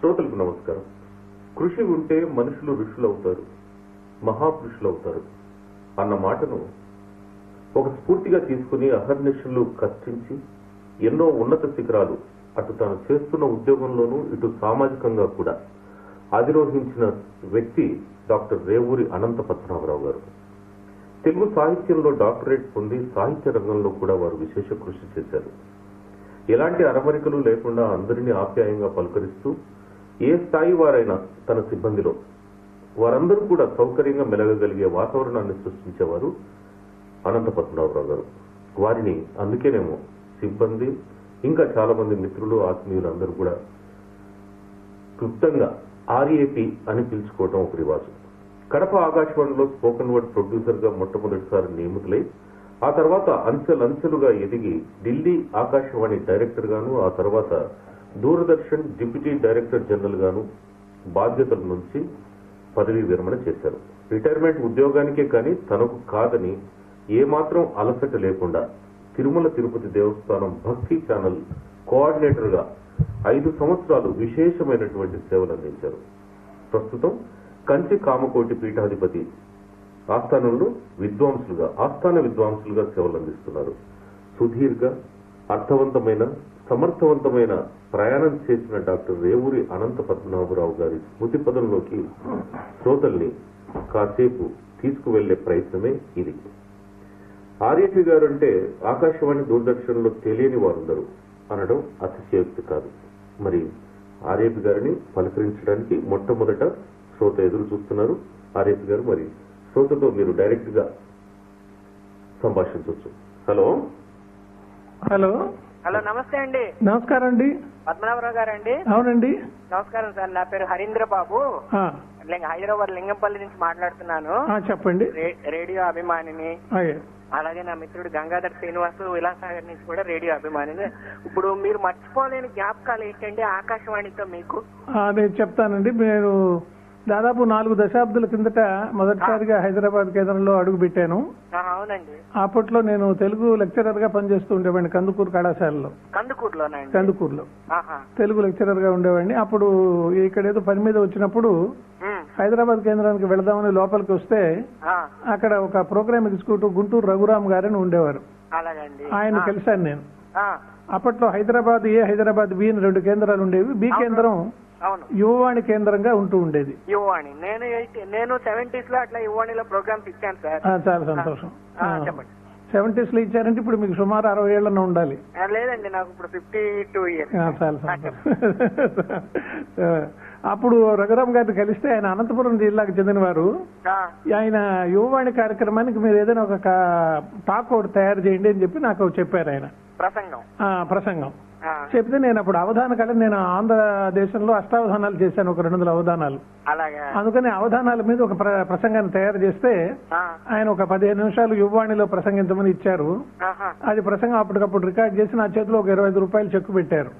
శ్రోతలకు నమస్కారం. కృషి ఉంటే మనుషులు ఋషులు అవుతారు అవుతారు అన్న మాటను ఒక స్ఫూర్తిగా తీసుకుని అహర్నిశలు కష్టించి ఎన్నో ఉన్నత శిఖరాలు అటు తాను చేస్తున్న ఉద్యోగంలోనూ ఇటు సామాజికంగా కూడా అధిరోహించిన వ్యక్తి డాక్టర్ రేవూరి అనంత పద్మనాభరావు గారు. తెలుగు సాహిత్యంలో డాక్టరేట్ పొంది సాహిత్య రంగంలో కూడా వారు విశేష కృషి చేశారు. ఎలాంటి అరమరికలు లేకుండా అందరినీ ఆప్యాయంగా పలుకరిస్తూ ఏ స్థాయి వారైనా తన సిబ్బందిలో వారందరూ కూడా సౌకర్యంగా మెలగగలిగే వాతావరణాన్ని సృష్టించేవారు అనంత పద్మనాభరావు గారు. వారిని అందుకేనేమో సిబ్బంది ఇంకా చాలా మంది మిత్రులు ఆత్మీయులు అందరూ కూడా క్లుప్తంగా ఆర్ఏపి అని పిలుచుకోవడం ఒక రివాజు. కడప ఆకాశవాణిలో స్పోకెన్ వర్డ్ ప్రొడ్యూసర్గా మొట్టమొదటిసారి నియమితులై ఆ తర్వాత అంచెలు అంచెలుగా ఎదిగి ఢిల్లీ ఆకాశవాణి డైరెక్టర్ గాను ఆ తర్వాత దూరదర్శన్ డిప్యూటీ డైరెక్టర్ జనరల్ గాను బాధ్యతల నుంచి పదవీ విరమణ చేశారు. రిటైర్మెంట్ ఉద్యోగానికే కానీ తనకు కాదని ఏమాత్రం అలసట లేకుండా తిరుమల తిరుపతి దేవస్థానం భక్తి ఛానల్ కోఆర్డినేటర్గా ఐదు సంవత్సరాలు విశేషమైనటువంటి సేవలు అందించారు. ప్రస్తుతం కంచి కామకోటి పీఠాధిపతి ఆస్థానంలో విద్వాంసులుగా ఆస్థాన విద్వాంసులుగా సేవలు అందిస్తున్నారు. సుదీర్ఘ అర్థవంతమైన సమర్థవంతమైన ప్రయాణం చేసిన డాక్టర్ రేవూరి అనంత పద్మనాభరావు గారి స్మృతి పదంలోకి శ్రోతల్ని కాసేపు తీసుకువెళ్ళే ప్రయత్నమే ఇది. ఆర్యపి గారు అంటే ఆకాశవాణి దూరదర్శన్లో తెలియని వారుందరు అనడం అతిశయోక్తి కాదు. మరి ఆర్యపి గారిని పలకరించడానికి మొట్టమొదట శ్రోత ఎదురు చూస్తున్నారు. ఆర్యపి గారు మరి శ్రోతతో మీరు డైరెక్ట్గా సంభాషించవచ్చు. హలో? హలో? హలో నమస్తే అండి. నమస్కారం అండి పద్మనాభరావు గారండి. అవునండి. నమస్కారం సార్ నా పేరు హరీంద్ర బాబు. హైదరాబాద్ లింగంపల్లి నుంచి మాట్లాడుతున్నాను. చెప్పండి. రేడియో అభిమానిని. అలాగే నా మిత్రుడు గంగాధర్ శ్రీనివాస్ విలాసాగర్ నుంచి కూడా రేడియో అభిమానిని. ఇప్పుడు మీరు మర్చిపోలేని జ్ఞాపకాలు ఏంటండి ఆకాశవాణితో మీకు? నేను చెప్తానండి. నేను దాదాపు నాలుగు దశాబ్దాల కిందట మొదటిసారిగా హైదరాబాద్ కేంద్రంలో అడుగు పెట్టాను. అవునండి. అప్పట్లో నేను తెలుగు లెక్చరర్గా పనిచేస్తూ ఉండేవాడిని కందుకూరు కళాశాలలో. కందుకూరులోనండి కందుకూరులో. తెలుగు లెక్చరర్గా ఉండేవాడిని. అప్పుడు ఇక్కడ ఏదో పని మీద వచ్చినప్పుడు హైదరాబాద్ కేంద్రానికి వెళదామని లోపలికి వస్తే అక్కడ ఒక ప్రోగ్రామ్ ఎగ్జిక్యూటివ్ గుంటూరు రఘురామ్ గారని ఉండేవారు. ఆయన కలిశాను నేను. అప్పట్లో హైదరాబాద్ ఏ హైదరాబాద్ బి అని రెండు కేంద్రాలు ఉండేవి. బి కేంద్రం అవును. యువవాణి కేంద్రంగా ఉంటూ ఉండేది. యువాణి నేను నేను సెవెంటీస్లో అట్లా యువాణిలో ప్రోగ్రామ్స్ ఇచ్చాను సార్. చాలా సంతోషం. చెప్పండి. సెవెంటీస్లో ఇచ్చారంటే ఇప్పుడు మీకు సుమారు అరవై ఏళ్ళన ఉండాలి. లేదండి నాకు ఇప్పుడు ఫిఫ్టీ టూ ఇయర్స్. అప్పుడు రఘురామ్ గారిని కలిస్తే ఆయన అనంతపురం జిల్లాకు చెందినవారు. ఆయన యువవాణి కార్యక్రమానికి మీరు ఏదైనా ఒక టాక్ ఒకటి తయారు చేయండి అని చెప్పి నాకు చెప్పారు ఆయన. ప్రసంగం. ప్రసంగం. చెప్తే నేను అప్పుడు అవధాన కళ నేను ఆంధ్రదేశంలో అష్టావధానాలు చేశాను ఒక రెండు వందల అవధానాలు. అందుకని అవధానాల మీద ఒక ప్ర- ప్రసంగాన్ని తయారు చేస్తే ఆయన ఒక పదిహేను నిమిషాలు యువవాణిలో ప్రసంగించమని ఇచ్చారు. అది ప్రసంగం అప్పటికప్పుడు రికార్డ్ చేసి నా చేతిలో ఒక ఇరవై ఐదు రూపాయలు చెక్కు పెట్టారు.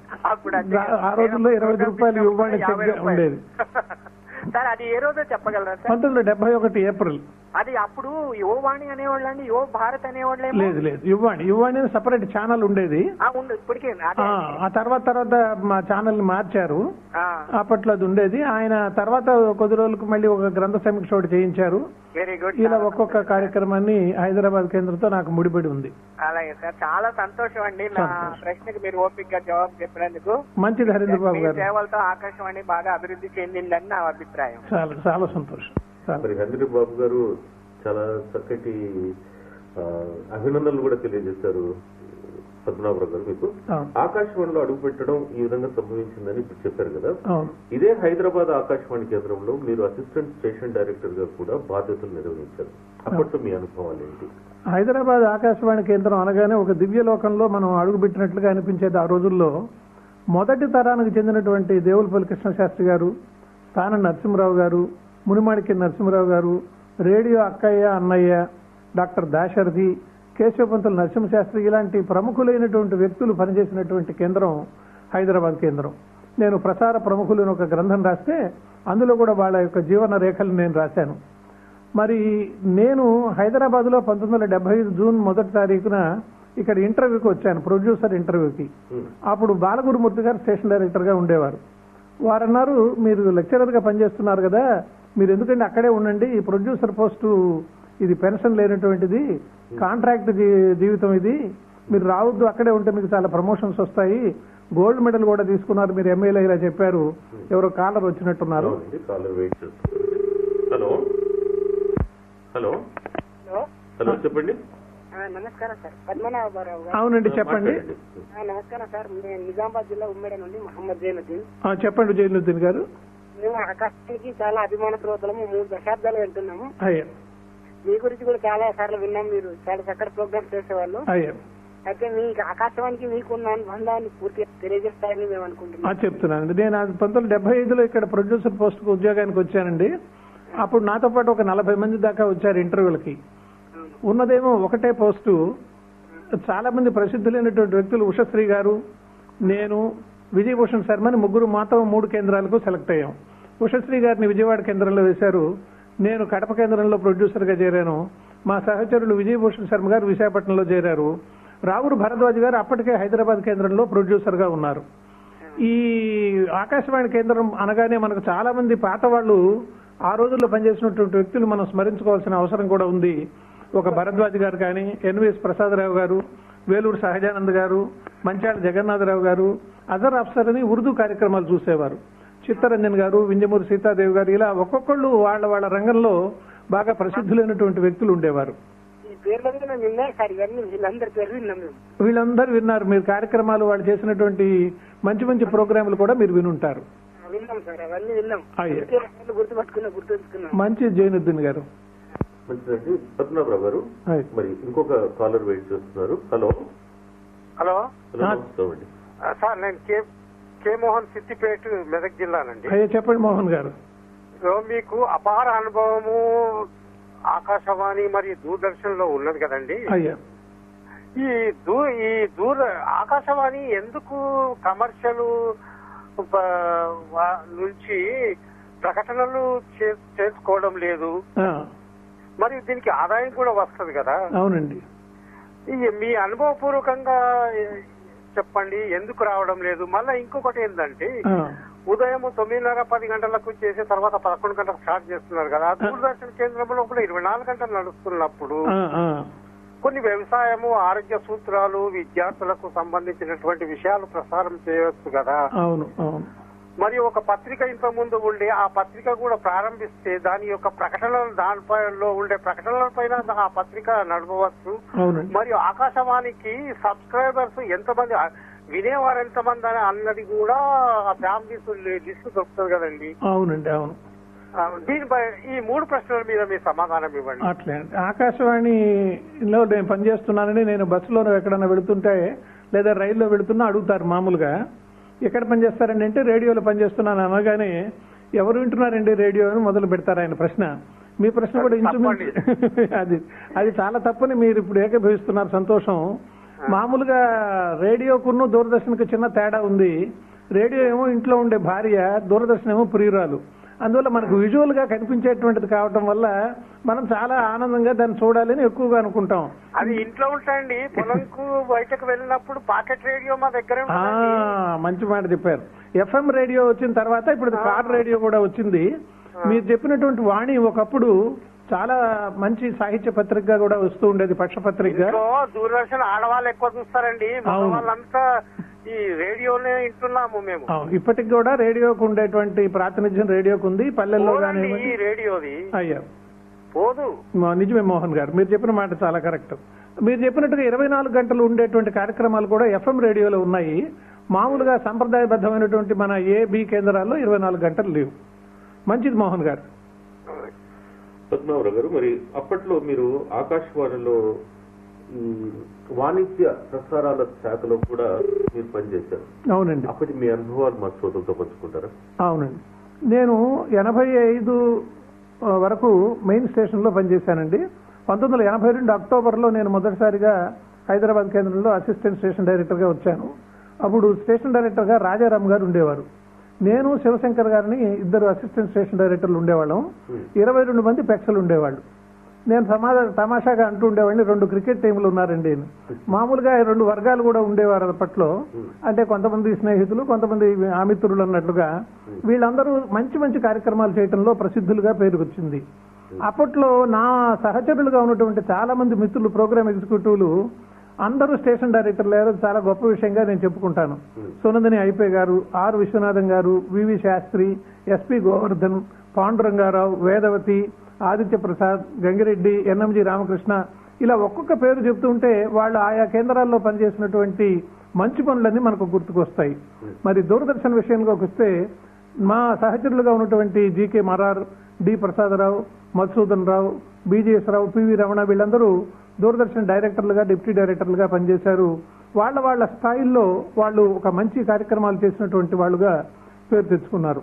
ఆ రోజుల్లో ఇరవై ఐదు రూపాయలు యువవాణి చెక్. ఉండేది. సార్ అది ఏ రోజో చెప్పగలరా సార్? పంతొమ్మిది వందల డెబ్బై ఒకటి ఏప్రిల్. అది అప్పుడు యువవాణి అనేవాళ్ళండి యువ భారత్ అనేవాళ్ళేమో లేదు లేదు యువవాణి. యువవాణి సపరేట్ ఛానల్ ఉండేది. ఉండు ఇప్పటికే అదే. ఆ, తర్వాత తర్వాత మా ఛానల్ మార్చారు. ఆ, అప్పట్లో అది ఉండేది. ఆయన తర్వాత కొద్ది రోజులకు మళ్ళీ ఒక గ్రంథ సమీక్ష ఒకటి చేయించారు. వెరీ గుడ్ ఇలా ఒక్కొక్క కార్యక్రమాన్ని హైదరాబాద్ కేంద్రంతో నాకు ముడిపడి ఉంది. అలాగే సార్ చాలా సంతోషం అండి. నా సంతోషం. ప్రశ్నకి మీరు ఓపిక గా జవాబు చెప్పినందుకు. మంచిది హరీంద్ర బాబు మీ గారు. సేవలతో ఆకాశవాణి బాగా అభివృద్ధి చెందిందని నా అభిప్రాయం. చాలా చాలా సంతోషం. మరి హంద్రి బాబు గారు చాలా చక్కటి అభినందనలు కూడా తెలియజేశారు పద్మనాభరావు గారు మీకు. ఆకాశవాణిలో అడుగు పెట్టడం ఈ విధంగా సంభవించిందని ఇప్పుడు చెప్పారు కదా. ఇదే హైదరాబాద్ ఆకాశవాణి కేంద్రంలో మీరు అసిస్టెంట్ స్టేషన్ డైరెక్టర్గా కూడా బాధ్యతలు నిర్వహించారు. అప్పట్లో మీ అనుభవాలు ఏంటి? హైదరాబాద్ ఆకాశవాణి కేంద్రం అనగానే ఒక దివ్య లోకంలో మనం అడుగుపెట్టినట్లుగా అనిపించేది ఆ రోజుల్లో మొదటి తరానికి చెందినటువంటి దేవులపల్లి కృష్ణశాస్త్రి గారు తాన నరసింహరావు గారు మునిమాణిక్య నరసింహరావు గారు రేడియో అక్కయ్య అన్నయ్య డాక్టర్ దాశరథి కేశవపంతుల నరసింహశాస్త్రి ఇలాంటి ప్రముఖులైనటువంటి వ్యక్తులు పనిచేసినటువంటి కేంద్రం హైదరాబాద్ కేంద్రం. నేను ప్రసార ప్రముఖులు ఒక గ్రంథం రాస్తే అందులో కూడా వాళ్ళ యొక్క జీవన రేఖలు నేను రాశాను. మరి నేను హైదరాబాద్లో పంతొమ్మిది వందల డెబ్బై ఐదు జూన్ మొదటి తారీఖున ఇక్కడ ఇంటర్వ్యూకి వచ్చాను ప్రొడ్యూసర్ ఇంటర్వ్యూకి. అప్పుడు బాలగురుమూర్తి గారు స్టేషన్ డైరెక్టర్గా ఉండేవారు. వారు అన్నారు మీరు లెక్చరర్గా పనిచేస్తున్నారు కదా మీరు ఎందుకంటే అక్కడే ఉండండి ఈ ప్రొడ్యూసర్ పోస్టు ఇది పెన్షన్ లేనటువంటిది కాంట్రాక్ట్ జీవితం ఇది మీరు రావద్దు అక్కడే ఉంటే మీకు చాలా ప్రమోషన్స్ వస్తాయి గోల్డ్ మెడల్ కూడా తీసుకున్నారు మీరు ఎమ్మెల్యే ఇలా చెప్పారు ఎవరో కాలర్ వచ్చినట్టున్నారు. హలో? హలో? హలో చెప్పండి. నమస్కారం సార్. పద్మనాభరావు గారు. అవునండి చెప్పండి. నమస్కారం సార్. నేను నిజామాబాద్ జిల్లా ఉమ్మడి నుండి మహమ్మద్ జైనుద్దీన్. చెప్పండి జైనుద్దీన్ గారు. మేము ఆకాశానికి చాలా అభిమాన శ్రోతలము మూడు దశాబ్దాలు వింటున్నాము. అయ్యా. మీ గురించి కూడా చాలా సార్లు విన్నాం. మీరు చాలా చక్కటి ప్రోగ్రామ్స్ చేసేవాళ్ళు. అయ్యా. అయితే మీ ఆకాశవానికి మీకున్న అనుబంధాన్ని పూర్తిగా తెలియజేస్తారని మేము అనుకుంటున్నాం. చెప్తున్నానండి. నేను పంతొమ్మిది వందల డెబ్బై ఐదులో ఇక్కడ ప్రొడ్యూసర్ పోస్ట్కు ఉద్యోగానికి వచ్చానండి. అప్పుడు నాతో పాటు ఒక నలభై మంది దాకా వచ్చారు ఇంటర్వ్యూలకి. ఉన్నదేమో ఒకటే పోస్టు. చాలా మంది ప్రసిద్ధులైనటువంటి వ్యక్తులు ఉషశ్రీ గారు నేను విజయభూషణ్ శర్మని ముగ్గురు మాత్రం మూడు కేంద్రాలకు సెలెక్ట్ అయ్యాం. ఉషశ్రీ గారిని విజయవాడ కేంద్రంలో వేశారు. నేను కడప కేంద్రంలో ప్రొడ్యూసర్గా చేరాను. మా సహచరులు విజయభూషణ్ శర్మ గారు విశాఖపట్నంలో చేరారు. రావుడు భరద్వాజ్ గారు అప్పటికే హైదరాబాద్ కేంద్రంలో ప్రొడ్యూసర్గా ఉన్నారు. ఈ ఆకాశవాణి కేంద్రం అనగానే మనకు చాలా మంది పాత వాళ్ళు ఆ రోజుల్లో పనిచేసినటువంటి వ్యక్తులు మనం స్మరించుకోవాల్సిన అవసరం కూడా ఉంది. ఒక భరద్వాజ్ గారు కానీ ఎన్విఎస్ ప్రసాదరావు గారు వేలూరు సహజానంద్ గారు మంచాల జగన్నాథరావు గారు అజర్ అఫ్సర్ అని ఉర్దూ కార్యక్రమాలు చూసేవారు. చిత్తరంజన్ గారు వింజమూరి సీతాదేవి గారు ఇలా ఒక్కొక్కళ్ళు వాళ్ళ వాళ్ళ రంగంలో బాగా ప్రసిద్ధులైనటువంటి వ్యక్తులు ఉండేవారు. వీళ్ళందరి విన్నారు. మీరు కార్యక్రమాలు వాళ్ళు చేసినటువంటి మంచి మంచి ప్రోగ్రాములు కూడా మీరు వినుంటారు. మంచి జైనుద్దీన్ గారు. మంచిదండి పద్మనాభరావు గారు. మరి ఇంకొక కాలర్ వెయిట్ చేస్తున్నారు. హలో. హలో. నమస్కారం సార్. నేను కే కే మోహన్ సిద్దిపేట మెదక్ జిల్లానండి. అయ్యా చెప్పండి మోహన్ గారు. సో మీకు అపార అనుభవము ఆకాశవాణి మరియు దూరదర్శన్లో ఉన్నది కదండి. అయ్యా. ఈ దూ ఈ దూర ఆకాశవాణి ఎందుకు కమర్షియల్ నుంచి ప్రకటనలు చే- చేసుకోవడం లేదు? ఆ, మరియు దీనికి ఆదాయం కూడా వస్తుంది కదా. అవునండి. మీ అనుభవపూర్వకంగా చెప్పండి ఎందుకు రావడం లేదు? మళ్ళీ ఇంకొకటి ఏంటంటే ఉదయం తొమ్మిదిన్నర పది గంటలకు చేసి తర్వాత పదకొండు గంటలకు స్టార్ట్ చేస్తున్నారు కదా. దూరదర్శన్ కేంద్రంలో కూడా ఇరవై నాలుగు గంటలు నడుస్తున్నప్పుడు కొన్ని వ్యవసాయము ఆరోగ్య సూత్రాలు విద్యార్థులకు సంబంధించినటువంటి విషయాలు ప్రసారం చేయవచ్చు కదా. మరి ఒక పత్రిక ఇంత ముందు ఉండి ఆ పత్రిక కూడా ప్రారంభిస్తే దాని యొక్క ప్రకటనలు దానిపైలో ఉండే ప్రకటనల పైన ఆ పత్రిక నడపవచ్చు. మరియు ఆకాశవాణికి సబ్స్క్రైబర్స్ ఎంతమంది వినేవారు ఎంతమంది అని అన్నది కూడా ఆ ఫ్యామిలీస్ లిస్ట్ దొరుకుతుంది కదండి. అవునండి అవును. దీనిపై ఈ మూడు ప్రశ్నల మీద మీ సమాధానం ఇవ్వండి. అట్లే ఆకాశవాణిలో నేను పనిచేస్తున్నానని నేను బస్సులో ఎక్కడన్నా వెళుతుంటే లేదా రైల్లో వెళుతున్నా అడుగుతారు మామూలుగా. ఎక్కడ పనిచేస్తారండి అంటే రేడియోలో పనిచేస్తున్నాను అనగానే ఎవరు వింటున్నారండి రేడియో అని మొదలు పెడతారు ఆయన ప్రశ్న. మీ ప్రశ్న కూడా ఇంచుమించు అది అది చాలా తప్పని మీరు ఇప్పుడు ఏకీభవిస్తున్నారు సంతోషం. మామూలుగా రేడియోకును దూరదర్శన్కి చిన్న తేడా ఉంది. రేడియో ఏమో ఇంట్లో ఉండే భార్య దూరదర్శన్ ఏమో ప్రియురాలు. అందువల్ల మనకు విజువల్గా కనిపించేటువంటిది కావటం వల్ల మనం చాలా ఆనందంగా దాన్ని చూడాలని ఎక్కువగా అనుకుంటాం. అది ఇంట్లో ఉంటాయండి పొలంకు బయటకు వెళ్ళినప్పుడు పాకెట్ రేడియో మా దగ్గర మంచి మాట చెప్పారు. ఎఫ్ఎం రేడియో వచ్చిన తర్వాత ఇప్పుడు కార్ రేడియో కూడా వచ్చింది. మీరు చెప్పినటువంటి వాణి ఒకప్పుడు చాలా మంచి సాహిత్య పత్రికగా కూడా వస్తూ ఉండేది పక్ష పత్రికగా ఇంట్లో దూరదర్శన్ ఆడవాళ్ళు ఎక్కువ చూస్తారండి. వాళ్ళంతా ఈ రేడియోనే వింటున్నాము మేము. అవును, ఇప్పటికి కూడా రేడియోకు ఉండేటువంటి ప్రాతినిధ్యం రేడియోకు ఉంది పల్లెల్లో కానీ ఈ రేడియోది. అయ్యా. పోదు. నిజమే మోహన్ గారు మీరు చెప్పిన మాట చాలా కరెక్ట్. మీరు చెప్పినట్టుగా ఇరవై నాలుగు గంటలు ఉండేటువంటి కార్యక్రమాలు కూడా ఎఫ్ఎం రేడియోలో ఉన్నాయి. మామూలుగా సంప్రదాయబద్ధమైనటువంటి మన ఏ బి కేంద్రాల్లో ఇరవై నాలుగు గంటలు లేవు. మంచిది మోహన్ గారు. పద్మావరావు గారు మరి అప్పట్లో మీరు ఆకాశవాణిలో వాణిజ్య ప్రసారాల శాఖలో కూడా మీరు పనిచేశారు. అవునండి. అప్పటి మీ అనుభవాలు మా శ్రోతలతో పంచుకుంటారా? అవునండి. నేను ఎనభై ఐదు వరకు మెయిన్ స్టేషన్లో పనిచేశానండి. పంతొమ్మిది వందల ఎనభై రెండు అక్టోబర్లో నేను మొదటిసారిగా హైదరాబాద్ కేంద్రంలో అసిస్టెంట్ స్టేషన్ డైరెక్టర్గా వచ్చాను. అప్పుడు స్టేషన్ డైరెక్టర్గా రాజారాం గారు ఉండేవారు. నేను శివశంకర్ గారిని ఇద్దరు అసిస్టెంట్ స్టేషన్ డైరెక్టర్లు ఉండేవాళ్ళం. ఇరవై రెండు మంది పెక్సలు ఉండేవాళ్ళు. నేను సమాధా తమాషాగా అంటూ ఉండేవాడిని. రెండు క్రికెట్ టీంలు ఉన్నారండి. మామూలుగా రెండు వర్గాలు కూడా ఉండేవారు అప్పట్లో. అంటే కొంతమంది స్నేహితులు కొంతమంది ఆమిత్రులు అన్నట్లుగా వీళ్ళందరూ మంచి మంచి కార్యక్రమాలు చేయటంలో ప్రసిద్ధులుగా పేరు వచ్చింది అప్పట్లో నా సహచరులుగా ఉన్నటువంటి చాలా మంది మిత్రులు ప్రోగ్రామ్ ఎగ్జిక్యూటివ్లు అందరూ స్టేషన్ డైరెక్టర్లు లేరు చాలా గొప్ప విషయంగా నేను చెప్పుకుంటాను. సునందని ఐపే garu R Viswanatham garu VV Sastri SP Govardhan Pandurangarao Vedavathi Aditya Prasad Gangireddy NMG Ramakrishna ఇలా ఒక్కొక్క పేరు చెప్తుంటే వాళ్ళు ఆయా కేంద్రాల్లో పనిచేసినటువంటి మంచి పనులన్నీ మనకు గుర్తుకొస్తాయి. మరి దూరదర్శన్ విషయానికి వస్తే మా సహచరులుగా ఉన్నటువంటి GK Marar D Prasadarao Madhusudan Rao BJS Rao PV Ramana వీళ్ళందరూ దూరదర్శన్ డైరెక్టర్లుగా డిప్యూటీ డైరెక్టర్లుగా పనిచేశారు. వాళ్ళ వాళ్ళ స్థాయిల్లో వాళ్ళు ఒక మంచి కార్యక్రమాలు చేసినటువంటి వాళ్ళుగా పేరు తెచ్చుకున్నారు.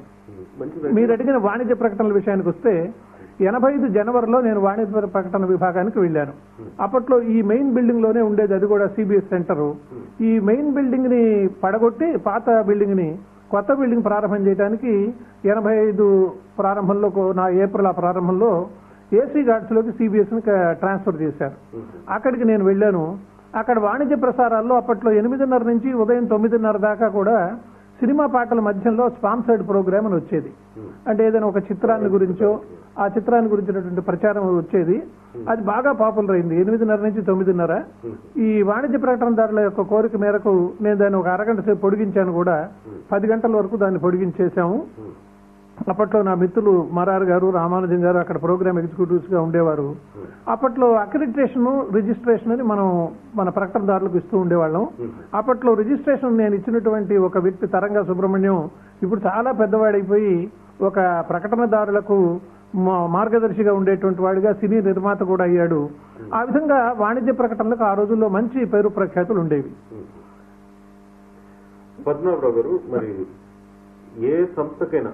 మీరు అడిగిన వాణిజ్య ప్రకటనల విషయానికి వస్తే ఎనభై ఐదు జనవరిలో నేను వాణిజ్య ప్రకటన విభాగానికి వెళ్ళాను. అప్పట్లో ఈ మెయిన్ బిల్డింగ్లోనే ఉండేది అది కూడా సిబిఎస్ సెంటర్. ఈ మెయిన్ బిల్డింగ్ని పడగొట్టి పాత బిల్డింగ్ని కొత్త బిల్డింగ్ ప్రారంభం చేయడానికి ఎనభై ఐదు ప్రారంభంలో నా ఏప్రిల్ ఆ ప్రారంభంలో ఏసీ గార్డ్స్లోకి సిబిఎస్ ట్రాన్స్ఫర్ చేశారు. అక్కడికి నేను వెళ్ళాను. అక్కడ వాణిజ్య ప్రసారాల్లో అప్పట్లో ఎనిమిదిన్నర నుంచి ఉదయం తొమ్మిదిన్నర దాకా కూడా సినిమా పాటల మధ్యలో స్పాన్సర్డ్ ప్రోగ్రామ్ అని వచ్చేది. అంటే ఏదైనా ఒక చిత్రాన్ని గురించో ఆ చిత్రాన్ని గురించినటువంటి ప్రచారం వచ్చేది. అది బాగా పాపులర్ అయింది. ఎనిమిదిన్నర నుంచి తొమ్మిదిన్నర. ఈ వాణిజ్య ప్రకటనదారుల యొక్క కోరిక మేరకు నేను దాన్ని ఒక అరగంట సేపు పొడిగించాను కూడా. పది గంటల వరకు దాన్ని పొడిగించేశాము. అప్పట్లో నా మిత్రులు మరార్ గారు రామానుజం గారు అక్కడ ప్రోగ్రామ్ ఎగ్జిక్యూటివ్స్గా ఉండేవారు. అప్పట్లో అక్రిడిటేషన్ రిజిస్ట్రేషన్ అని మనం మన ప్రకటనదారులకు ఇస్తూ ఉండేవాళ్ళం. అప్పట్లో రిజిస్ట్రేషన్ నేను ఇచ్చినటువంటి ఒక వ్యక్తి తరంగా సుబ్రహ్మణ్యం ఇప్పుడు చాలా పెద్దవాడైపోయి ఒక ప్రకటనదారులకు మా- మార్గదర్శిగా ఉండేటువంటి వాడిగా సినీ నిర్మాత కూడా అయ్యాడు. ఆ విధంగా వాణిజ్య ప్రకటనలకు ఆ రోజుల్లో మంచి పేరు ప్రఖ్యాతులు ఉండేవి. పద్మనాభరావు గారు మరి సంస్థకైనా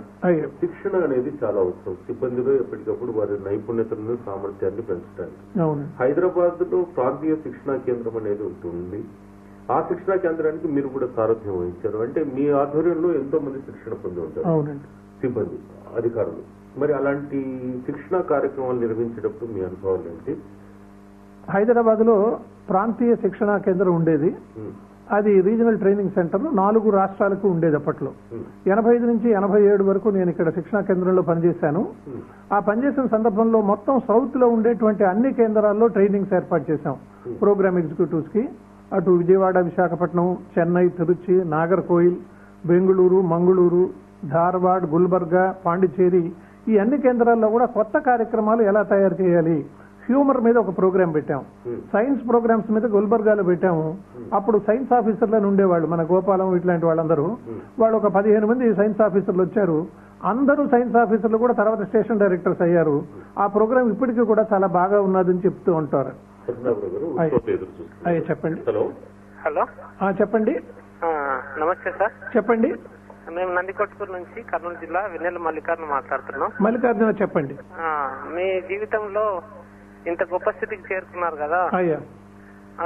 శిక్షణ అనేది చాలా అవసరం. సిబ్బందిలో ఎప్పటికప్పుడు వారి నైపుణ్యతలను సామర్థ్యాన్ని పెంచడానికి. హైదరాబాద్లో ప్రాంతీయ శిక్షణా కేంద్రం అనేది ఉంటుంది. ఆ శిక్షణా కేంద్రానికి మీరు కూడా సారథ్యం వహించారు. అంటే మీ ఆధ్వర్యంలో ఎంతో మంది శిక్షణ పొంది ఉంటారు. సిబ్బంది అధికారులు. మరి అలాంటి శిక్షణా కార్యక్రమాలు నిర్వహించేటప్పుడు మీ అనుభవాలు ఏంటి? హైదరాబాద్లో ప్రాంతీయ శిక్షణా కేంద్రం ఉండేది. అది రీజనల్ ట్రైనింగ్ సెంటర్ నాలుగు రాష్ట్రాలకు ఉండేది అప్పట్లో. ఎనభై ఐదు నుంచి ఎనభై ఏడు వరకు నేను ఇక్కడ శిక్షణా కేంద్రంలో పనిచేశాను. ఆ పనిచేసిన సందర్భంలో మొత్తం సౌత్లో ఉండేటువంటి అన్ని కేంద్రాల్లో ట్రైనింగ్స్ ఏర్పాటు చేశాం. ప్రోగ్రామ్ ఎగ్జిక్యూటివ్స్కి అటు విజయవాడ విశాఖపట్నం చెన్నై తిరుచి నాగర్కోయిల్ బెంగళూరు మంగళూరు ధార్వాడ్ గుల్బర్గా పాండిచ్చేరి ఈ అన్ని కేంద్రాల్లో కూడా కొత్త కార్యక్రమాలు ఎలా తయారు చేయాలి? హ్యూమర్ మీద ఒక ప్రోగ్రామ్ పెట్టాం. Hmm. సైన్స్ ప్రోగ్రామ్స్ మీద గుల్బర్గాలో పెట్టాము. అప్పుడు సైన్స్ ఆఫీసర్లను ఉండేవాళ్ళు మన గోపాలం ఇట్లాంటి వాళ్ళందరూ. వాళ్ళు ఒక పదిహేను మంది సైన్స్ ఆఫీసర్లు వచ్చారు. అందరూ సైన్స్ ఆఫీసర్లు కూడా తర్వాత స్టేషన్ డైరెక్టర్స్ అయ్యారు. ఆ ప్రోగ్రామ్ ఇప్పటికీ కూడా చాలా బాగా ఉన్నదని చెప్తూ ఉంటారు. చెప్పండి. హలో. హలో. ఆ, చెప్పండి. ఆ, నమస్తే సార్. చెప్పండి. మేము నందికొట్కూరు నుంచి కర్నూలు జిల్లా వెన్నెల మల్లికార్జున మాట్లాడుతున్నాం. మల్లికార్జున చెప్పండి. ఆ, మీ జీవితంలో ఇంత గొప్ప స్థితికి చేరుకున్నారు కదా. అయ్యా.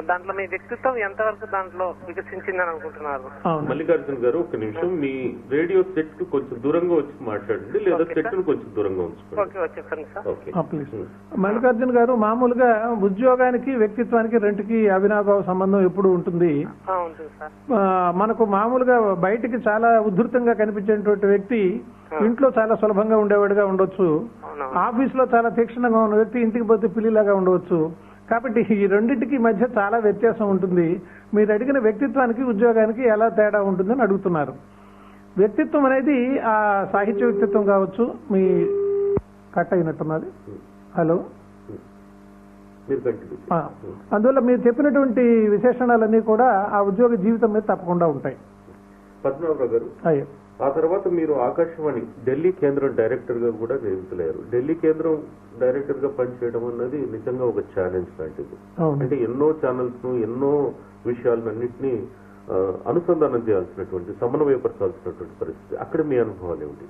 దాంట్లో మీ వ్యక్తిత్వం ఎంతవరకు దాంట్లో వికసించిందని అనుకుంటున్నారు మల్లికార్జున గారు ఒక నిమిషం. మీ రేడియో సెట్కు కొంచెం దూరంగా వచ్చి మాట్లాడండి లేదా సెట్. ను కొంచెం దూరంగా ఉంచుకోండి. ఓకే ఓకే చెప్పండి సార్. ఓకే. ఆ, ప్లీజ్. ఉమ్, మల్లికార్జున గారు మామూలుగా ఉద్యోగానికి వ్యక్తిత్వానికి రెండుకి అవినాభావ సంబంధం ఎప్పుడు ఉంటుంది. మనకు మామూలుగా బయటికి చాలా ఉధృతంగా కనిపించేటువంటి వ్యక్తి ఇంట్లో చాలా సులభంగా ఉండేవాడిగా ఉండొచ్చు. ఆఫీస్లో చాలా తీక్షణంగా ఉన్న వ్యక్తి ఇంటికి పోతే పిల్లిలాగా ఉండవచ్చు. కాబట్టి ఈ రెండింటికి మధ్య చాలా వ్యత్యాసం ఉంటుంది. మీరు అడిగిన వ్యక్తిత్వానికి ఉద్యోగానికి ఎలా తేడా ఉంటుందని అడుగుతున్నారు. వ్యక్తిత్వం అనేది ఆ సాహిత్య వ్యక్తిత్వం కావచ్చు. మీ కట్ అయినట్టున్నది. హలో? అందువల్ల మీరు చెప్పినటువంటి విశేషణాలన్నీ కూడా ఆ ఉద్యోగ జీవితం మీద తప్పకుండా ఉంటాయి. పద్మనాభరావు గారు. అయ్యో. ఆ తర్వాత మీరు ఆకాశవాణి ఢిల్లీ కేంద్రం డైరెక్టర్గా కూడా నియమితులయ్యారు. ఢిల్లీ కేంద్రం డైరెక్టర్గా పనిచేయడం అన్నది నిజంగా ఒక ఛాలెంజ్ లాంటిది. అంటే ఎన్నో ఛానల్స్ను ఎన్నో విషయాలన్నింటినీ అనుసంధానం చేయాల్సినటువంటి సమన్వయపరచాల్సినటువంటి పరిస్థితి. అక్కడ మీ అనుభవాలు ఏమిటి?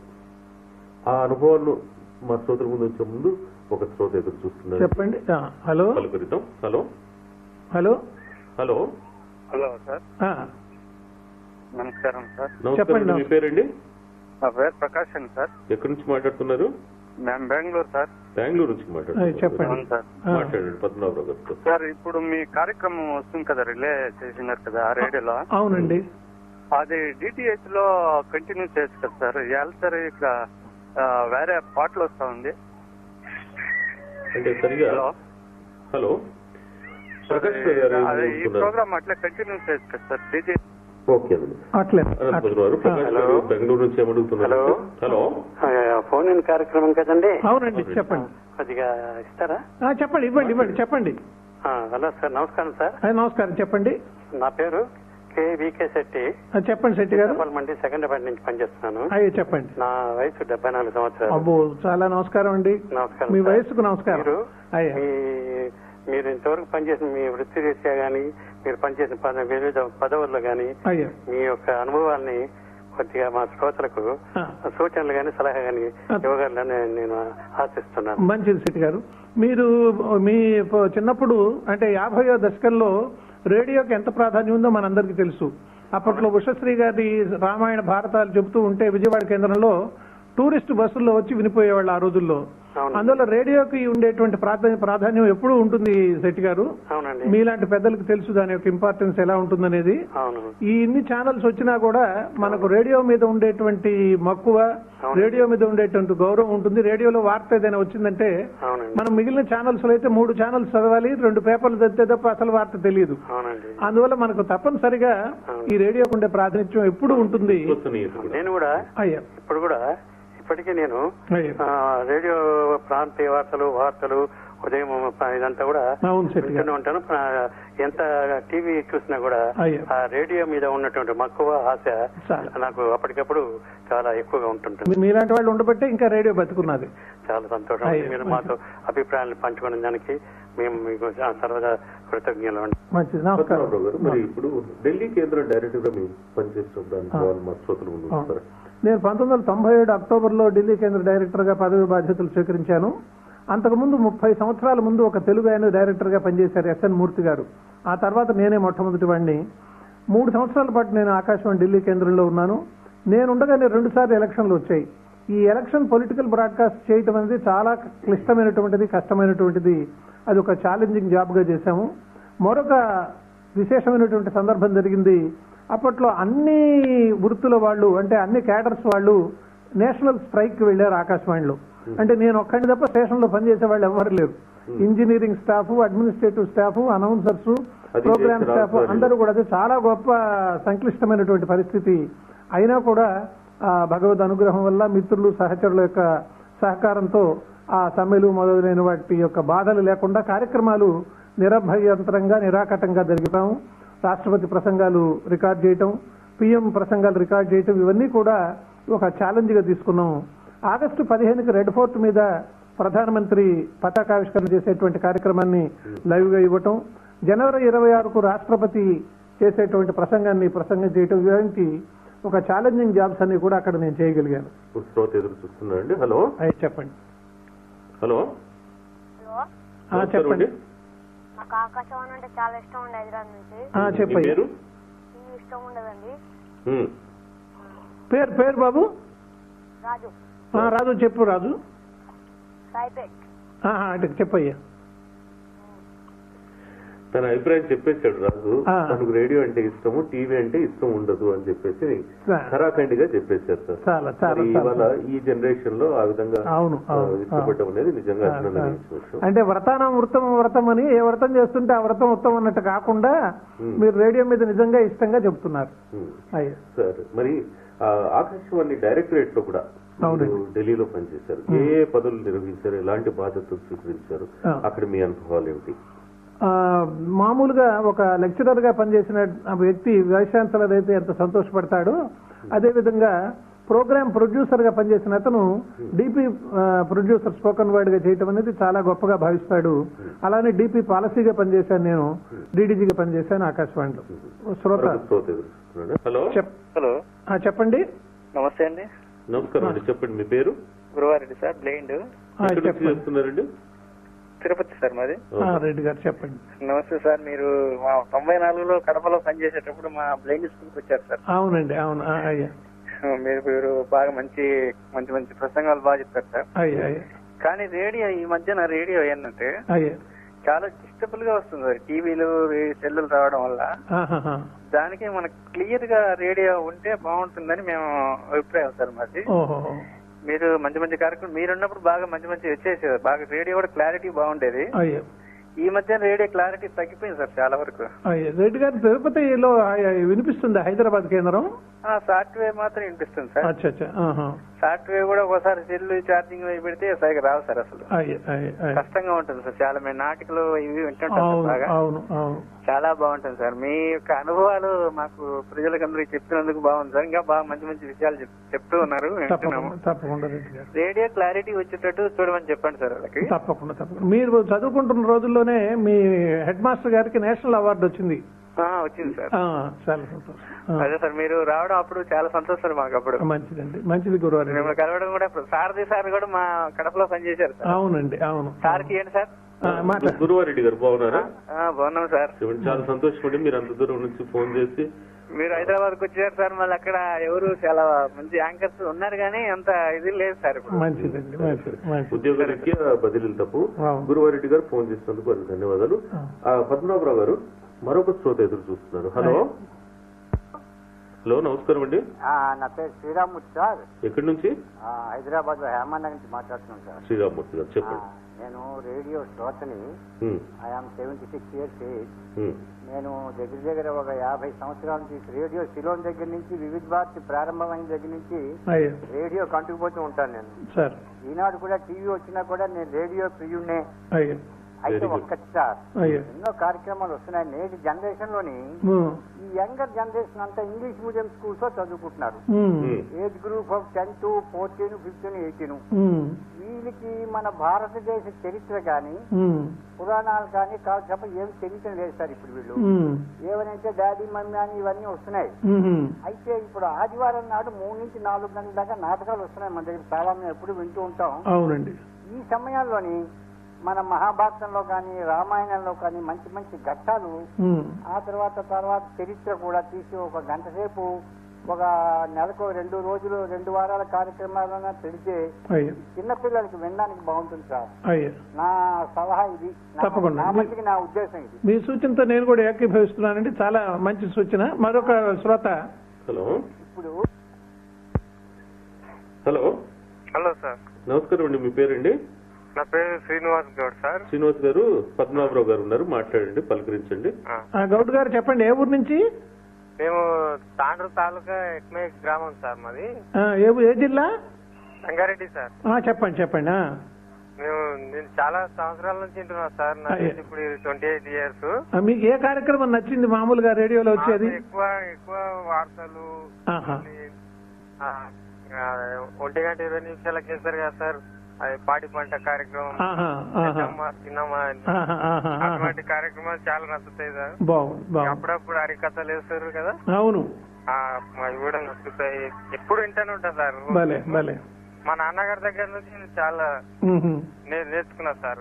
ఆ అనుభవాలను మా శ్రోతల ముందు ఉంచే ముందు ఒక శ్రోత ఎదురు చూస్తున్నారు చెప్పండి hello? Hello? Hello? Hello? Hello sir. ఆ, నమస్కారం సార్. నమస్కారం చెప్పండి. అండి. మీ పేరండి? నా పేరు ప్రకాశ్ అండి సార్. ఎక్కడి నుంచి మాట్లాడుతున్నారు? మేము బెంగళూరు సార్. బెంగళూరు నుంచి మాట్లాడుతున్నారు. చెప్పండి. సార్. మాట్లాడండి పద్మనాభరావు గారితో. సార్ ఇప్పుడు మీ కార్యక్రమం వస్తుంది కదా రిలే చేసినారు కదా ఆ రేడియోలో? అవునండి. అది డిటిహెచ్లో కంటిన్యూ చేయొచ్చు కదా సార్. ఎలా సార్ ఇక్కడ ఆ, వేరే పాటలు వస్తా ఉంది. అంటే సరిగా హలో. హలో. ప్రకాష్ గారు ఈ? ప్రోగ్రామ్ అట్లా కంటిన్యూ చేయొచ్చు కదా సార్ డిటి ఓకే బెంగళూరు నుంచి ఏమడుగుతున్నారు? హలో. హలో. ఫోన్ ఇన్ కార్యక్రమం కదండి? అవునండి చెప్పండి. కొద్దిగా ఇస్తారా? ఆ, చెప్పండి ఇవ్వండి ఇవ్వండి చెప్పండి. ఆ, హలో సార్ నమస్కారం సార్. నమస్కారం చెప్పండి. నా పేరు కే వికే శెట్టి. చెప్పండి శెట్టి గారు. మండి సెకండ్ డిపార్ట్మెంట్ నుంచి పనిచేస్తున్నాను. అయ్యో చెప్పండి. నా వయసు డెబ్బై నాలుగు సంవత్సరాలు. అబ్బో చాలా నమస్కారం అండి. నమస్కారం మీ. వయసుకు నమస్కారం. మీరు ఇంతవరకు పనిచేసిన మీ వృత్తి రీత్యా గాని మీరు పనిచేసిన పద వివిధ పదవుల్లో గాని అయ్యా. మీ యొక్క అనుభవాల్ని కొద్దిగా మా శ్రోతలకు. సూచనలు గాని సలహా గాని ఆ. ఇవ్వగలని నేను ఆశిస్తున్నాను. మంచిది శెట్టి గారు. మీరు మీ చిన్నప్పుడు అంటే యాభైవ దశకంలో రేడియోకి ఎంత ప్రాధాన్యం ఉందో మనందరికీ తెలుసు. అప్పట్లో ఉషశ్రీ గారి రామాయణ భారతాలు చెబుతూ ఉంటే విజయవాడ కేంద్రంలో టూరిస్ట్ బస్సుల్లో వచ్చి వినిపోయేవాళ్ళు ఆ రోజుల్లో. అందువల్ల రేడియోకి ఉండేటువంటి ప్రాధాన్య ప్రాధాన్యం ఎప్పుడూ ఉంటుంది శెట్టి గారు. అవునండి. మీలాంటి పెద్దలకు తెలుసు దాని యొక్క ఇంపార్టెన్స్ ఎలా ఉంటుందనేది. అవును. ఈ ఇన్ని ఛానల్స్ వచ్చినా కూడా మనకు రేడియో మీద ఉండేటువంటి మక్కువ రేడియో మీద ఉండేటువంటి గౌరవం ఉంటుంది. రేడియోలో వార్త ఏదైనా వచ్చిందంటే అవునండి. మనం మిగిలిన ఛానల్స్లో అయితే మూడు ఛానల్స్ చదవాలి రెండు పేపర్లు చదివితే తప్ప అసలు వార్త తెలియదు. అవునండి. అందువల్ల మనకు తప్పనిసరిగా ఈ రేడియోకు ఉండే ప్రాతినిధ్యం ఎప్పుడు ఉంటుంది. నేను కూడా అయ్యా. ఇప్పుడు కూడా ఇప్పటికీ నేను రేడియో ప్రాంతీయ వార్తలు వార్తలు ఉదయం ఇదంతా కూడా వింటూనే ఉంటాను. ఎంత టీవీ చూసినా కూడా. ఆ రేడియో మీద ఉన్నటువంటి మక్కువ ఆశ. నాకు అప్పటికప్పుడు చాలా ఎక్కువగా ఉంటుంటుంది. మీ- మీలాంటి వాళ్ళు ఉండబట్టే ఇంకా రేడియో బతుకున్నది. చాలా సంతోషం. మీరు మాతో అభిప్రాయాలను పంచుకునే దానికి మేము మీకు సర్వదా కృతజ్ఞులు మంచిది. నమస్కారం. మరి ఇప్పుడు ఢిల్లీ కేంద్ర డైరెక్టర్గా మీరు పనిచేస్తున్న దానికి మా శ్రోతలు నేను పంతొమ్మిది వందల తొంభై ఏడు అక్టోబర్లో ఢిల్లీ కేంద్ర డైరెక్టర్గా పదవి బాధ్యతలు స్వీకరించాను. అంతకుముందు ముప్పై సంవత్సరాల ముందు ఒక తెలుగు ఆయన డైరెక్టర్గా పనిచేశారు ఎస్ఎన్ మూర్తి గారు. ఆ తర్వాత నేనే మొట్టమొదటి వాడిని మూడు సంవత్సరాల పాటు నేను ఆకాశవాణి ఢిల్లీ కేంద్రంలో ఉన్నాను. నేను ఉండగానే రెండుసార్లు ఎలక్షన్లు వచ్చాయి. ఈ ఎలక్షన్ పొలిటికల్ బ్రాడ్కాస్ట్ చేయటం అనేది చాలా క్లిష్టమైనటువంటిది కష్టమైనటువంటిది. అది ఒక ఛాలెంజింగ్ జాబ్గా చేశాము. మరొక విశేషమైనటువంటి సందర్భం జరిగింది. అప్పట్లో అన్ని వృత్తుల వాళ్ళు అంటే అన్ని క్యాడర్స్ వాళ్ళు నేషనల్ స్ట్రైక్కి వెళ్ళారు ఆకాశవాణిలో. అంటే నేను ఒక్కడిని తప్ప స్టేషన్లో పనిచేసే వాళ్ళు ఎవరు లేరు. Engineering staff administrative staff announcers program staff. అందరూ కూడా అది చాలా గొప్ప సంక్లిష్టమైనటువంటి పరిస్థితి. అయినా కూడా ఆ భగవద్ అనుగ్రహం వల్ల మిత్రులు సహచరుల యొక్క సహకారంతో ఆ సమ్మెలు మొదలైన వాటి యొక్క బాధలు లేకుండా కార్యక్రమాలు నిరభయంతరంగా నిరాకటంగా జరుగుతాం రాష్ట్రపతి ప్రసంగాలు రికార్డ్ చేయటం పిఎం ప్రసంగాలు రికార్డ్ చేయటం ఇవన్నీ కూడా ఒక ఛాలెంజ్గా తీసుకున్నాం. ఆగస్టు పదిహేనుకి రెడ్ ఫోర్ట్ మీద ప్రధానమంత్రి పతాకావిష్కరణ చేసేటువంటి కార్యక్రమాన్ని లైవ్గా ఇవ్వటం జనవరి ఇరవై ఆరుకు రాష్ట్రపతి చేసేటువంటి ప్రసంగాన్ని ప్రసంగం చేయటం ఇలాంటి ఒక ఛాలెంజింగ్ జాబ్స్ అన్ని కూడా అక్కడ నేను చేయగలిగాను. ఎదురు చూస్తున్నారండి. హలో. చెప్పండి. హలో. హలో. ఆ, నమస్కారం చెప్పండి. నాకు ఆకాశవాణి అంటే చాలా ఇష్టం ఉండే హైదరాబాద్ నుంచి. చెప్పయ్య పేరు? టీవీ ఇష్టం ఉండదండి. ఉమ్. పేరు పేరు బాబు? రాజు. ఆ, రాజు చెప్పు రాజు. సాయిపేట్ ఆ, ఆ, అటు చెప్పయ్యా తన అభిప్రాయం చెప్పేశాడు రాజు. తనకు రేడియో అంటే ఇష్టము టీవీ అంటే ఇష్టం ఉండదు అని చెప్పేసి ఖరాఖండిగా చెప్పేశారు సార్. ఇవాళ ఈ జనరేషన్లో ఆ విధంగా ఇష్టపడడం అనేది నిజంగా అంటే వ్రతానం వృతం వ్రతం అని ఏ వ్రతం చేస్తుంటే ఆ వ్రతం ఉత్తమం అన్నట్టు కాకుండా మీరు రేడియో మీద నిజంగా ఇష్టంగా చెప్తున్నారు సార్. మరి ఆకాశవాణి డైరెక్టరేట్లో కూడా ఢిల్లీలో పనిచేశారు. ఏ ఏ పదవులు నిర్వహించారు? ఎలాంటి బాధ్యతలు స్వీకరించారు. అక్కడ మీ అనుభవాలు ఏమిటి? మామూలుగా ఒక లెక్చరర్గా పనిచేసిన ఆ వ్యక్తి వైస్ ఛాన్సలర్ అయితే ఎంత సంతోషపడతాడో. అదే విధంగా ప్రోగ్రామ్ ప్రొడ్యూసర్గా పనిచేసిన అతను డిపి ప్రొడ్యూసర్ స్పోకన్ వర్డ్గా చేయటం అనేది చాలా గొప్పగా భావిస్తాడు. అలానే డిపి పాలసీగా పనిచేశాను నేను. డీడీజీగా పనిచేశాను ఆకాశవాణిలో. శ్రోత. హలో. చెప్ హలో. ఆ, చెప్పండి. నమస్తే అండి. నమస్కారం అండి. చెప్పండి మీ పేరు? Guruvareddy sir blind. చేస్తున్నారండి? తిరుపతి సార్ మాది. ఆ, రెడ్డి గారు చెప్పండి. నమస్తే సార్ మీరు మా తొంభై నాలుగులో కడపలో పనిచేసేటప్పుడు మా బ్లైండ్ స్కూల్కి వచ్చారు సార్. అవునండి అవును. మీరు మీరు బాగా మంచి మంచి మంచి ప్రసంగాలు బాగా చెప్తారు సార్. కానీ రేడియో ఈ మధ్యన రేడియో ఏంటంటే అయ్యే. చాలా డిస్టర్బుల్గా వస్తుంది సార్. టీవీలు సెల్లులు రావడం వల్ల. దానికి మనకు క్లియర్గా రేడియో ఉంటే బాగుంటుందని మేము అభిప్రాయం సార్ మాది. ఓహో. మీరు మంచి మంచి కార్యక్రమం మీరున్నప్పుడు బాగా మంచి మంచి వచ్చేసేది బాగా రేడియో కూడా క్లారిటీ బాగుండేది. ఈ మధ్య రేడియో క్లారిటీ తగ్గిపోయింది సార్ చాలా వరకు. రెడ్డి గారు తిరుపతిలో వినిపిస్తుంది హైదరాబాద్ కేంద్రం? సాఫ్ట్వేర్ మాత్రం వినిపిస్తుంది సార్. అచ్చా అచ్చా ఆహా. సాఫ్ట్వేర్ కూడా ఒకసారి సెల్ ఛార్జింగ్ అవి పెడితే సరిగ్గా రావు సార్ అసలు. కష్టంగా ఉంటుంది సార్ చాలా. మేము నాటికలు ఇవి వింటుంటాం బాగా. చాలా బాగుంటుంది సార్. మీ యొక్క అనుభవాలు మాకు ప్రజలకు అందరికి చెప్పినందుకు బాగుంది సార్. ఇంకా బాగా మంచి మంచి విషయాలు చెప్- చెప్తూ ఉన్నారు రేడియో క్లారిటీ వచ్చేటట్టు చూడమని చెప్పండి సార్ వాళ్ళకి. తప్పకుండా తప్పకుండా. మీరు చదువుకుంటున్న రోజుల్లోనే మీ హెడ్ మాస్టర్ గారికి నేషనల్ అవార్డు వచ్చింది. ఆ, వచ్చింది సార్. ఆ, చాలా సంతోషం. అదే సార్ మీరు రావడం అప్పుడు చాలా సంతోషం సార్ మాకు అప్పుడు. మంచిదండి. మంచిది గురువారి. మిమ్మల్ని కలవడం కూడా సారథి సార్ కూడా మా కడపలో పనిచేశారు సార్. అవునండి అవును. సార్కి ఏంటి సార్? గురువారెడ్డి గారు బాగున్నారా? ఆ, బాగున్నాం సార్. చాలా సంతోషం అండి మీరు అంత దూరం నుంచి ఫోన్ చేసి మీరు హైదరాబాద్కు వచ్చారు సార్ మళ్ళీ అక్కడ ఎవరు చాలా మంచి యాంకర్స్ ఉన్నారు కానీ అంత ఇది లేదు సార్ ఇప్పుడు. మంచిదండి మంచిది మంచిది. ఉద్యోగరీత్యా బదిలీలు తప్పు. గురువారెడ్డి గారు ఫోన్ చేసినందుకు ధన్యవాదాలు. పద్మనాభరావు గారు మరొక శ్రోత ఎదురు చూస్తున్నారు. హలో. హలో నమస్కారం అండి. నా పేరు శ్రీరామూర్తి సార్. ఎక్కడి నుంచి? ఆ, హైదరాబాద్లో హేమానగర్ నుంచి మాట్లాడుతున్నాను సార్. శ్రీరామ్మూర్తి గారు చెప్పండి. నేను radio శ్రోతని. I'm seventy six years age నేను దగ్గర దగ్గర ఒక యాభై సంవత్సరాల నుంచి రేడియో సిలోన్ దగ్గర నుంచి వివిధ భారతి ప్రారంభమైన దగ్గర నుంచి అయ్యే. రేడియో కంటుకుపోతూ ఉంటాను నేను. సార్. ఈనాడు కూడా టీవీ వచ్చినా కూడా నేను రేడియో ప్రియునే అయ్యే. అయితే. ఒక్కటి సార్ ఎన్నో కార్యక్రమాలు వస్తున్నాయి. నేటి జనరేషన్లోని ఈ యంగర్ జనరేషన్ అంతా ఇంగ్లీష్ మీడియం స్కూల్స్లో చదువుకుంటున్నారు age group of tenth fourteen fifteen eighteen. వీళ్ళకి మన భారతదేశ చరిత్ర కానీ పురాణాలు కానీ కాల్చప్ప ఏం చరిత్ర లేదు సార్ ఇప్పుడు వీళ్ళు. ఏమనంటే డాడీ మమ్మీ అని ఇవన్నీ వస్తున్నాయి. అయితే ఇప్పుడు ఆదివారం నాడు మూడు నుంచి నాలుగు గంటల దాకా నాటకాలు వస్తున్నాయి మన దగ్గర. చాలా మేము ఎప్పుడు వింటూ ఉంటాం. అవునండి. ఈ సమయాల్లోని మన మహాభారతంలో కానీ రామాయణంలో కానీ మంచి మంచి ఘట్టాలు ఆ తర్వాత తర్వాత చరిత్ర కూడా తీసి ఒక గంట సేపు ఒక నెలకు రెండు రోజులు రెండు వారాల కార్యక్రమాలన్నా పెడితే చిన్నపిల్లలకి వినడానికి బాగుంటుంది సార్. అయ్యే. నా సలహా ఇది. నా- తప్పకుండా. నా ఉద్దేశం ఇది. మీ సూచనతో నేను కూడా ఏకీభవిస్తున్నానండి. చాలా మంచి సూచన. మరొక శ్రోత. హలో. ఇప్పుడు హలో. Hello sir. నమస్కారం అండి. మీ పేరండి? నా పేరు శ్రీనివాస్ గౌడ్ సార్. శ్రీనివాస్ గారు పద్మనాభరావు గారు ఉన్నారు మాట్లాడండి పలకరించండి. ఆ, గౌడ్ గారు చెప్పండి ఏ ఊరు నుంచి? మేము తాండ్రు తాలూకా ఎక్మే గ్రామం సార్ మాది. ఆ, ఏ ఊ- ఏ జిల్లా? రంగారెడ్డి సార్. ఆ, చెప్పండి చెప్పండి ఆ. మేము నేను చాలా సంవత్సరాల నుంచి వింటున్నాను సార్. నాకు అయ్యే. ఇప్పుడు ట్వంటీ ఎయిట్ ఇయర్స్. ఆ, మీకు ఏ కార్యక్రమం నచ్చింది మామూలుగా రేడియోలో వచ్చేది? ఎక్కువ ఎక్కువ వార్తలు ఆహా. మళ్ళీ, ఆ, ఆ, ఒంటి గంట ఇరవై నిమిషాలకు వేస్తారు కదా సార్. అది పాటి పంట కార్యక్రమం ఆహా. అటువంటి కార్యక్రమాలు చాలా నచ్చుతాయి సార్. అప్పుడప్పుడు హరికథలు వేస్తారు కదా? అవును. ఆ, అవి కూడా నచ్చుతాయి. ఎప్పుడు వింటానే ఉంటా సార్. మా నాన్నగారి దగ్గర నుంచి నేను చాలా ఉహు. నే- నేర్చుకున్నా సార్.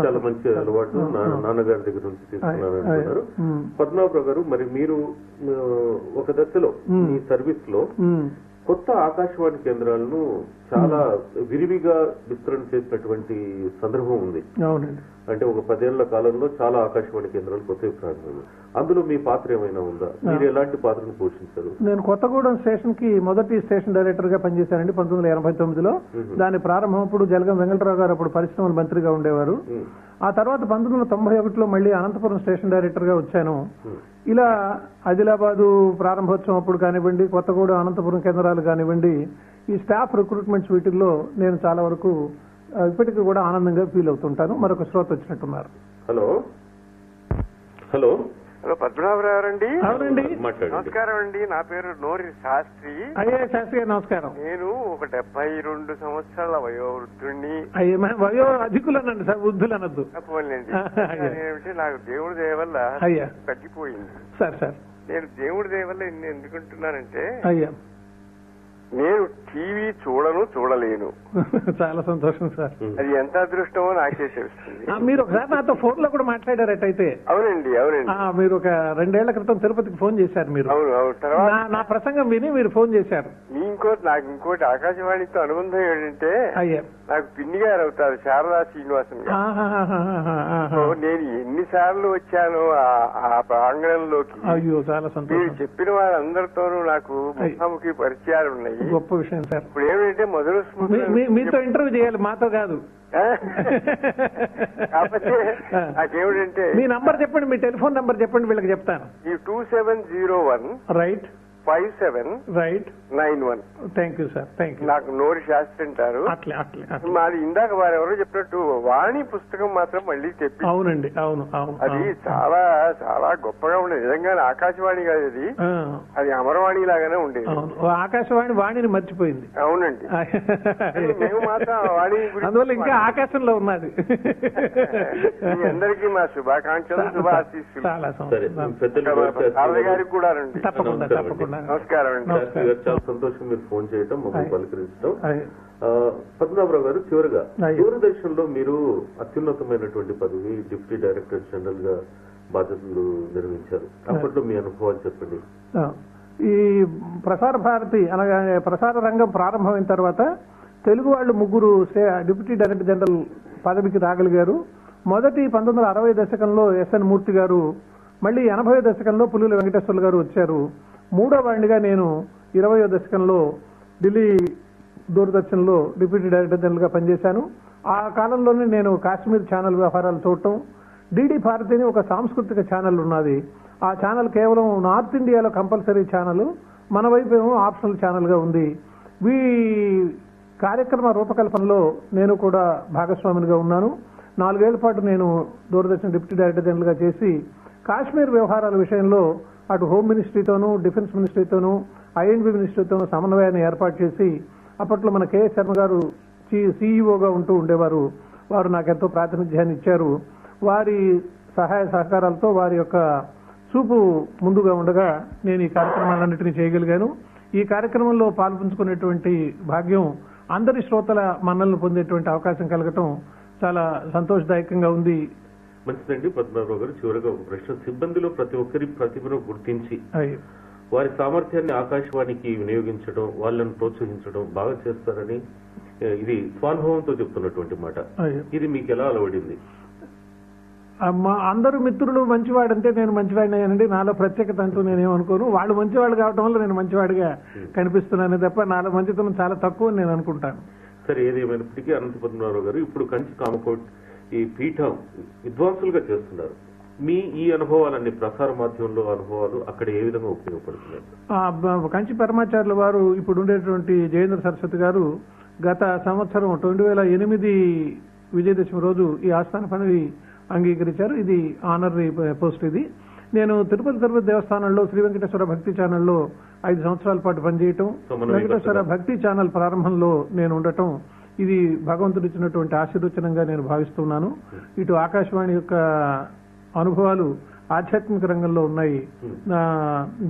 చాలా. మంచి అలవాటు నాన్నగారి దగ్గర నుంచి తీసుకున్నారు. పద్మనాభరావు గారు మరి మీరు ఒక దశలో. మీ సర్వీస్లో. కొత్త ఆకాశవాణి కేంద్రాలను చాలా విరివిగా విస్తరణ చేసినటువంటి సందర్భం ఉంది. అవునండి. అంటే ఒక పదేళ్ళ కాలంలో చాలా ఆకాశవాణి కేంద్రాలు కొత్తవి ప్రారంభం. అందులో మీ పాత్ర ఏమైనా ఉందా? మీరు ఎలాంటి పాత్రను పోషించారు? నేను కొత్తగూడెం స్టేషన్కి మొదటి స్టేషన్ డైరెక్టర్గా పనిచేశానండి పంతొమ్మిది వందల ఎనభై తొమ్మిదిలో. మ్మ్. దాని ప్రారంభం అప్పుడు జలగం వెంకటరావు గారు అప్పుడు పరిశ్రమల మంత్రిగా ఉండేవారు. ఆ తర్వాత పంతొమ్మిది వందల తొంభై ఒకటిలో మళ్ళీ అనంతపురం స్టేషన్ డైరెక్టర్గా వచ్చాను ఇలా ఆదిలాబాదు ప్రారంభోత్సవం అప్పుడు కానివ్వండి కొత్తగూడెం అనంతపురం కేంద్రాలు కానివ్వండి ఈ స్టాఫ్ రిక్రూట్మెంట్స్ వీటిల్లో నేను చాలా వరకు ఇప్పటికీ కూడా ఆనందంగా ఫీల్ అవుతుంటాను. మరొక శ్రోత వచ్చినట్టున్నారు. హలో. హలో. హలో పద్మనాభరావు అండి అవునండి నమస్కారం అండి. నా పేరు నోరి శాస్త్రి. అయ్యే శాస్త్రి గారు నమస్కారం. నేను ఒక డెబ్బై రెండు సంవత్సరాల వయోవృద్ధుణ్ణి. వయో అధికులనండి సార్ వృద్ధులనద్దు. పోలేండి అయ్యా. ఏమిటి నాకు దేవుడి దయ వల్ల అయ్యా. తగ్గిపోయింది. Sir sir. నేను దేవుడి దయ వల్ల ఇన్ని ఎందుకుంటున్నానంటే అయ్యా. నేను టీవీ చూడను చూడలేను. చాలా సంతోషం సార్. అది ఎంత అదృష్టమో నాకే తెలుస్తుంది. మీరు ఒకసారి నాతో ఫోన్లో కూడా మాట్లాడారటైతే. అవునండి అవునండి. మీరు ఒక రెండేళ్ళ క్రితం తిరుపతికి ఫోన్ చేశారు మీరు. అవును అవును. తర్వాత? నా ప్రసంగం విని మీరు ఫోన్ చేశారు. ఇంకోటి నాకు ఇంకోటి ఆకాశవాణితో అనుబంధం ఏంటంటే అయ్యా. నాకు పిన్ని గారు అవుతారు శారదా శ్రీనివాసన్ గారు. నేను ఎన్నిసార్లు వచ్చాను ఆ- ఆ ప్రాంగణంలోకి. అయ్యో చాలా మీరు సంతోషం చెప్పిన వాళ్ళందరితోనూ నాకు ముఖాముఖి పరిచయాలు ఉన్నాయి గొప్ప విషయం. సార్. ఇప్పుడు ఏమిటంటే మొదలు మీ- మీ- మీతో ఇంటర్వ్యూ చేయాలి మాతో కాదు. కాకపోతే నాకేమిటంటే మీ నంబర్ చెప్పండి మీ టెలిఫోన్ నంబర్ చెప్పండి వీళ్ళకి చెప్తాను. ఈ two seven zero one right. Five seven right nine one. Thank you sir thank you నాకు నోరు శాస్త్రి అంటారు అట్లే అట్లే. మాది ఇందాక వారు ఎవరో చెప్పినట్టు వాణి పుస్తకం మాత్రం మళ్ళీ తెప్పి అవునండి అవును అవును అది. చాలా చాలా గొప్పగా ఉండేది. నిజంగా ఆకాశవాణి కాదు అది అది అమరవాణి లాగానే ఉండేది. ఆకాశవాణి వాణిని మర్చిపోయింది. అవునండి. మేము మాత్రం వాణి గురించి అందువల్ల ఇంకా ఆకాశంలో ఉన్నది. మీ అందరికీ మా శుభాకాంక్షలు శుభాశీస్సులు. చాలా సరే సంతోషం పెద్దలు శారద గారికి కూడా రండి. తప్పకుండా నమస్కారం తప్పకుండా నమస్కారం చాలా సంతోషం మీరు ఫోన్ చేయటం మమ్మల్ని. పలకరించడం పద్మనాభరావు గారు చివరిగా అయ్. దూరదర్శన్లో మీరు అత్యున్నతమైనటువంటి పదవి డిప్యూటీ డైరెక్టర్ జనరల్గా బాధ్యతలు నిర్వహించారు. అప్పట్లో మీ అనుభవాలు చెప్పండి. ఆ, ఈ ప్రసార భారతి అనగా ప్రసార రంగం ప్రారంభమైన తర్వాత తెలుగు వాళ్ళు ముగ్గురు డిప్యూటీ డైరెక్టర్ జనరల్ పదవికి రాగలిగారు. మొదటి పంతొమ్మిది వందల అరవై దశకంలో ఎస్ఎన్ మూర్తి గారు మళ్ళీ ఎనభై దశకంలో పుల్లూరి వెంకటేశ్వర్లు గారు వచ్చారు. మూడో వాడిగా నేను ఇరవయో దశకంలో ఢిల్లీ దూరదర్శన్లో డిప్యూటీ డైరెక్టర్ జనరల్గా పనిచేశాను. ఆ కాలంలోనే నేను కాశ్మీర్ ఛానల్ వ్యవహారాలు చూడటం డిడి భారతి అని ఒక సాంస్కృతిక ఛానల్ ఉన్నది. ఆ ఛానల్ కేవలం నార్త్ ఇండియాలో కంపల్సరీ ఛానల్ మన వైపు ఏమో ఆప్షనల్ ఛానల్గా ఉంది. వీ కార్యక్రమ రూపకల్పనలో నేను కూడా భాగస్వామినిగా ఉన్నాను. నాలుగేళ్ళ పాటు నేను దూరదర్శన్ డిప్యూటీ డైరెక్టర్ జనరల్గా చేసి కాశ్మీర్ వ్యవహారాల విషయంలో అటు హోమ్ మినిస్ట్రీతోనూ డిఫెన్స్ మినిస్ట్రీతోనూ ఐఎన్బి మినిస్ట్రీతోనూ సమన్వయాన్ని ఏర్పాటు చేసి అప్పట్లో మన కెఎస్ శర్మ గారు సీఈఓగా ఉంటూ ఉండేవారు. వారు నాకెంతో ప్రాతినిధ్యాన్ని ఇచ్చారు. వారి సహాయ సహకారాలతో వారి యొక్క చూపు ముందుగా ఉండగా నేను ఈ కార్యక్రమాలన్నింటినీ చేయగలిగాను. ఈ కార్యక్రమంలో పాల్పంచుకునేటువంటి భాగ్యం అందరి శ్రోతల మన్నలను పొందేటువంటి అవకాశం కలగటం చాలా సంతోషదాయకంగా ఉంది. మంచిదండి. పద్మనాభరావు గారు చివరిగా ఒక ప్రశ్న. సిబ్బందిలో ప్రతి ఒక్కరి ప్రతిభను గుర్తించి. వారి సామర్థ్యాన్ని ఆకాశవాణికి వినియోగించడం వాళ్ళని ప్రోత్సహించడం బాగా చేస్తారని ఇది స్వానుభవంతో చెప్తున్నటువంటి మాట. ఇది మీకు ఎలా అలవడింది? మా అందరూ మిత్రులు మంచివాడంటే నేను మంచివాడినానండి నాలో ప్రత్యేకత అంటూ నేనేమనుకోను వాళ్ళు మంచివాళ్ళు కావడం వల్ల నేను మంచివాడిగా కనిపిస్తున్నాను తప్ప నాలో మంచితనం చాలా తక్కువ నేను అనుకుంటాను. సరే ఏది ఏమైనప్పటికీ అనంత పద్మనాభరావు గారు ఇప్పుడు కంచి కామకోట్ ఈ పీఠం విద్వాంసులుగా చేస్తున్నారు. మీ ఈ అనుభవాలన్నీ ప్రసార మాధ్యమంలో అనుభవాలు అక్కడ ఏ విధంగా ఉపయోగపడుతున్నాయి? కంచి పరమాచార్యుల వారు ఇప్పుడు ఉండేటువంటి జయేంద్ర సరస్వతి గారు గత సంవత్సరం రెండు వేల ఎనిమిది విజయదశమి రోజు ఈ ఆస్థాన పదవి అంగీకరించారు. ఇది ఆనరీ పోస్ట్ ఇది. నేను తిరుపతి తిరుపతి దేవస్థానంలో శ్రీ వెంకటేశ్వర భక్తి ఛానల్లో ఐదు సంవత్సరాల పాటు పనిచేయటం. వెంకటేశ్వర భక్తి ఛానల్ ప్రారంభంలో నేను ఉండటం ఇది భగవంతుడు ఇచ్చినటువంటి ఆశీర్వచనంగా నేను భావిస్తున్నాను. ఇటు ఆకాశవాణి యొక్క అనుభవాలు ఆధ్యాత్మిక రంగంలో ఉన్నాయి. నా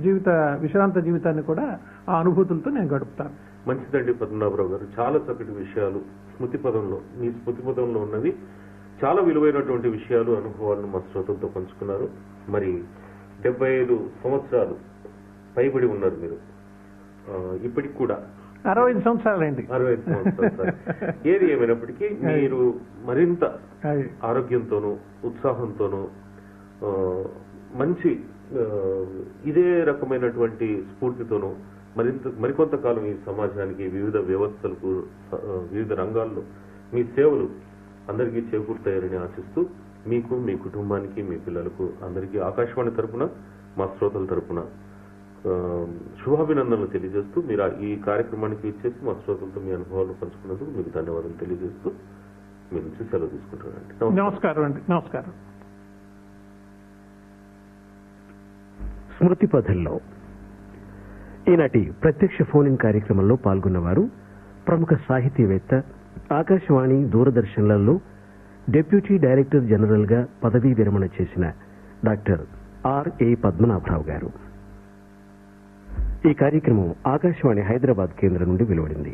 జీవిత విశ్రాంత జీవితాన్ని కూడా ఆ అనుభూతులతో నేను గడుపుతాను. మంచిదండి పద్మనాభరావు గారు. చాలా చక్కటి విషయాలు స్మృతి పదంలో మీ స్మృతి పదంలో ఉన్నది చాలా విలువైనటువంటి విషయాలు అనుభవాలను మా శ్రోతలతో పంచుకున్నారు. మరి డెబ్బై ఐదు సంవత్సరాలు పైబడి ఉన్నారు మీరు. ఇప్పటికి కూడా అరవై ఐదు సంవత్సరాలండి అరవై ఐదు సంవత్సరాలు. ఏది ఏమైనప్పటికీ మీరు మరింత ఆరోగ్యంతోనూ ఉత్సాహంతోనూ మంచి ఇదే రకమైనటువంటి స్ఫూర్తితోనూ మరింత మరికొంతకాలం ఈ సమాజానికి వివిధ వ్యవస్థలకు వివిధ రంగాల్లో మీ సేవలు అందరికీ చేకూరుతాయని ఆశిస్తూ మీకు మీ కుటుంబానికి మీ పిల్లలకు అందరికీ ఆకాశవాణి తరపున మా శ్రోతల తరపున శుభాభినందనలు తెలియజేస్తూ మీరు ఆ- ఈ కార్యక్రమానికి ఇచ్చేసి మా శ్రోతలతో మీ అనుభవాలు పంచుకున్నందుకు మీకు ధన్యవాదాలు తెలియజేస్తూ మీ నుంచి సెలవు తీసుకుంటానండి నమస్కారం. అండి. నమస్కారం. స్మృతి పథంలో ఈనాటి ప్రత్యక్ష ఫోన్ ఇన్ కార్యక్రమంలో పాల్గొన్నవారు ప్రముఖ సాహితీవేత్త ఆకాశవాణి దూరదర్శన్లలో డిప్యూటీ డైరెక్టర్ జనరల్గా పదవీ విరమణ చేసిన డాక్టర్ ఆర్ఏ పద్మనాభరావు గారు. ఈ కార్యక్రమం ఆకాశవాణి హైదరాబాద్ కేంద్రం నుండి వెలువడింది.